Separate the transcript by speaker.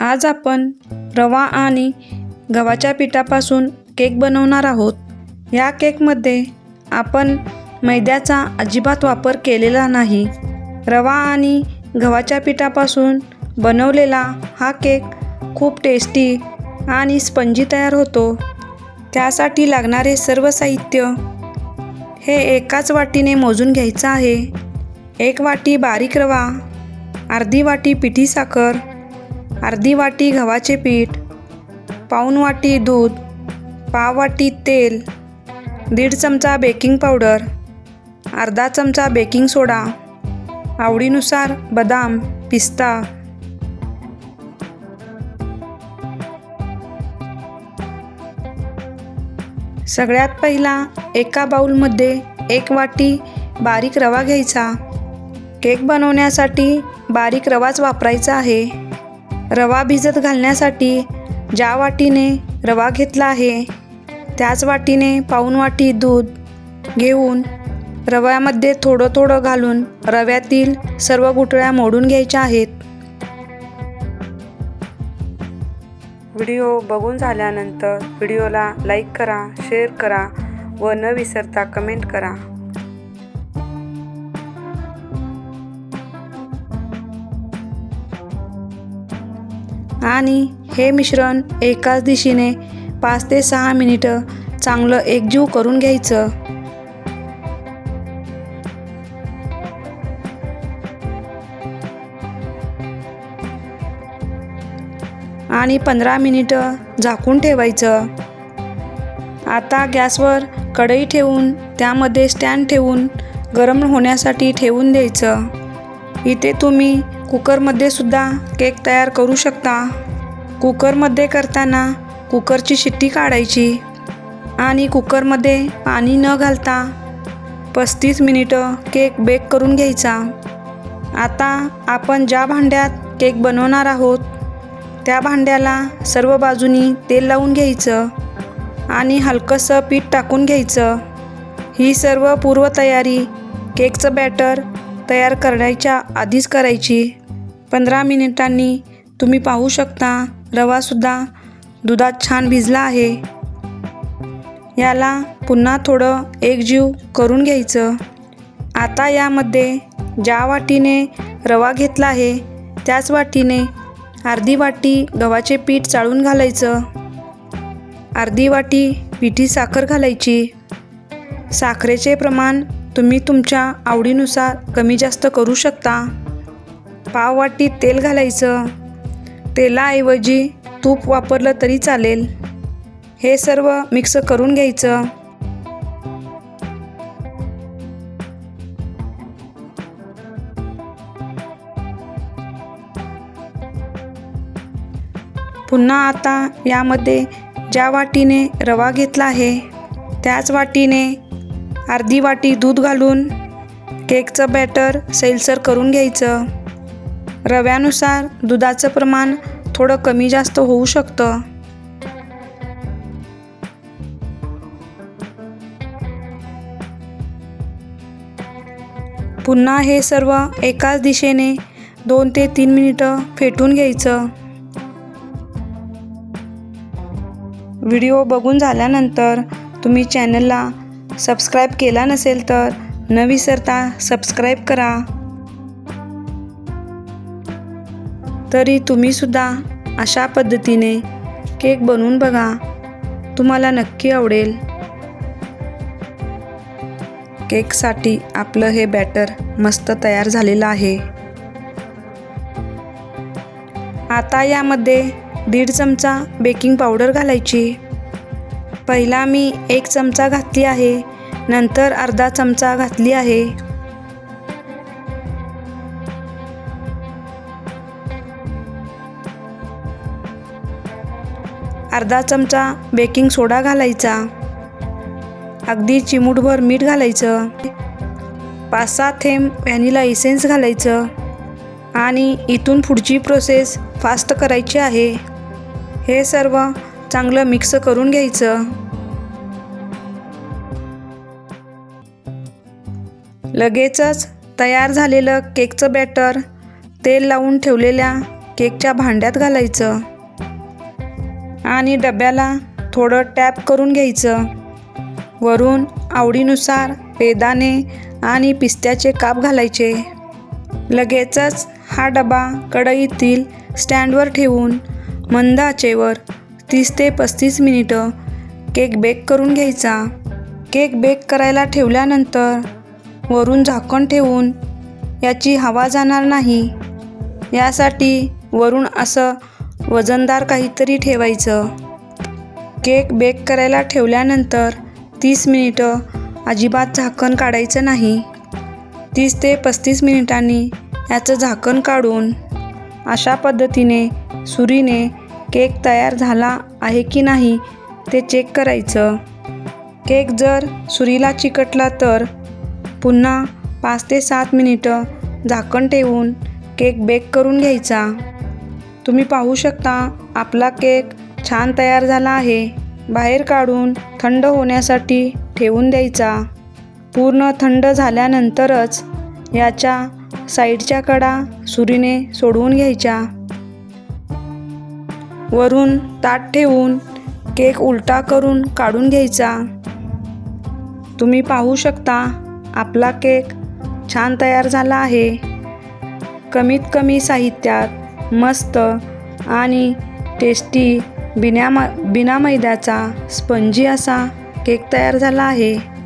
Speaker 1: आज आपण रवा आणि गव्हाच्या पिठापासून केक बनवणार आहोत. या केकमध्ये आपण मैद्याचा अजिबात वापर केलेला नाही. रवा आणि गव्हाच्या पिठापासून बनवलेला हा केक खूप टेस्टी आणि स्पंजी तयार होतो. त्यासाठी लागणारे सर्व साहित्य हे एकाच वाटीने मोजून घ्यायचं आहे. एक वाटी बारीक रवा अर्धी वाटी पिठी साखर अर्धी वाटी गव्हाचे पीठ पाऊण वाटी दूध पाव वाटी तेल दीड चमचा बेकिंग पावडर अर्धा चमचा बेकिंग सोडा आवडीनुसार बदाम पिस्ता. सगळ्यात पहिला एका बाऊलमध्ये एक वाटी बारीक रवा घ्यायचा. केक बनवण्यासाठी बारीक रवाच वापरायचा आहे. रवा भिजत घालण्यासाठी ज्या वाटीने रवा घेतला आहे त्याच वाटीने पाऊन वाटी दूध घेऊन रव्यामध्ये थोडं थोडं घालून रव्यातील सर्व गुठळ्या मोडून घ्यायच्या आहेत. व्हिडिओ बघून झाल्यानंतर व्हिडिओला लाईक करा शेअर करा व न विसरता कमेंट करा. आणि हे मिश्रण एकाच दिशेने पाच ते सहा मिनिटं चांगलं एकजीव करून घ्यायचं. आणि पंधरा मिनिटं झाकून ठेवायचं. आता गॅसवर कढई ठेवून त्यामध्ये स्टँड ठेवून गरम होण्यासाठी ठेवून द्यायचं. इथे तुम्ही कुकरमध्ये सुद्धा केक तयार करू शकता. कुकरमध्ये करताना कुकरची शिट्टी काढायची आणि कुकरमध्ये पाणी न घालता पस्तीस मिनिटं केक बेक करून घ्यायचा. आता आपण ज्या भांड्यात केक बनवणार आहोत त्या भांड्याला सर्व बाजूनी तेल लावून घ्यायचं आणि हलकंसं पीठ टाकून घ्यायचं. ही सर्व पूर्वतयारी केकचं बॅटर तयार करण्याच्या आधीच करायची. पंधरा मिनिटांनी तुम्ही पाहू शकता रवासुद्धा दुधात छान भिजला आहे. याला पुन्हा थोडं एकजीव करून घ्यायचं. आता यामध्ये ज्या वाटीने रवा घेतला आहे त्याच वाटीने अर्धी वाटी गव्हाचे पीठ चाळून घालायचं. अर्धी वाटी पिठी साखर घालायची. साखरेचे प्रमाण तुम्ही तुमच्या आवडीनुसार कमी जास्त करू शकता. पाव वाटी तेल घालायचं. तेलाऐवजी तूप वापरलं तरी चालेल. हे सर्व मिक्स करून घ्यायचं. पुन्हा आता यामध्ये ज्या वाटीने रवा घेतला आहे त्याच वाटीने अर्धी वाटी दूध घालून केकचं बॅटर सैलसर करून घ्यायचं. रव्यानुसार दुधाचं प्रमाण थोडं कमी जास्त होऊ शकतं. पुन्हा हे सर्व एकाच दिशेने दोन ते तीन मिनिटं फेटून घ्यायचं. व्हिडिओ बघून झाल्यानंतर तुम्ही चॅनलला सबस्क्राईब केला नसेल तर न विसरता सबस्क्राईब करा. तरी तुम्हीसुद्धा अशा पद्धतीने केक बनवून बघा. तुम्हाला नक्की आवडेल. केकसाठी आपलं हे बॅटर मस्त तयार झालेलं आहे. आता यामध्ये दीड चमचा बेकिंग पावडर घालायची. पहिला मी एक चमचा घातली आहे. नंतर अर्धा चमचा घातली आहे. अर्धा चमचा बेकिंग सोडा घालायचा. अगदी चिमूटभर मीठ घालायचं. पाच सात थेंब व्हॅनिला इसेन्स घालायचं. आणि इथून पुढची प्रोसेस फास्ट करायची आहे. हे सर्व चांगलं मिक्स करून घ्यायचं. लगेचच तयार झालेलं केकचं बॅटर तेल लावून ठेवलेल्या केकच्या भांड्यात घालायचं. आणि डब्याला थोडं टॅप करून घ्यायचं. वरून आवडीनुसार बेदाणे आणि पिस्त्याचे काप घालायचे. लगेचच हा डबा कढईतील स्टँडवर ठेवून मंद आचेवर तीस ते पस्तीस मिनिटं केक बेक करून घ्यायचा. केक बेक करायला ठेवल्यानंतर वरून झाकण ठेवून याची हवा जाणार नाही. यासाठी वरून असं वजनदार काहीतरी ठेवायचं. केक बेक करायला ठेवल्यानंतर तीस मिनिटं अजिबात झाकण काढायचं नाही. तीस ते पस्तीस मिनिटांनी याचं झाकण काढून अशा पद्धतीने सुरीने केक तयार झाला आहे की नाही ते चेक करायचं. केक जर सुरीला चिकटला तर पुन्हा पाच ते सात मिनिटं झाकण ठेवून केक बेक करून घ्यायचा. तुम्ही पाहू शकता आपला केक छान तयार झाला आहे. बाहेर काढून थंड होण्यासाठी ठेवून द्यायचा. पूर्ण थंड झाल्यानंतरच याच्या साईडच्या कडा सुरीने सोडवून घ्यायच्या. वरून ताट ठेवून केक उलटा करून काढून घ्यायचा. तुम्ही पाहू शकता आपला केक छान तयार झाला आहे. कमीत कमी साहित्यात मस्त आणि टेस्टी बिना म बिना मैद्याचा स्पंजी असा केक तयार झाला आहे.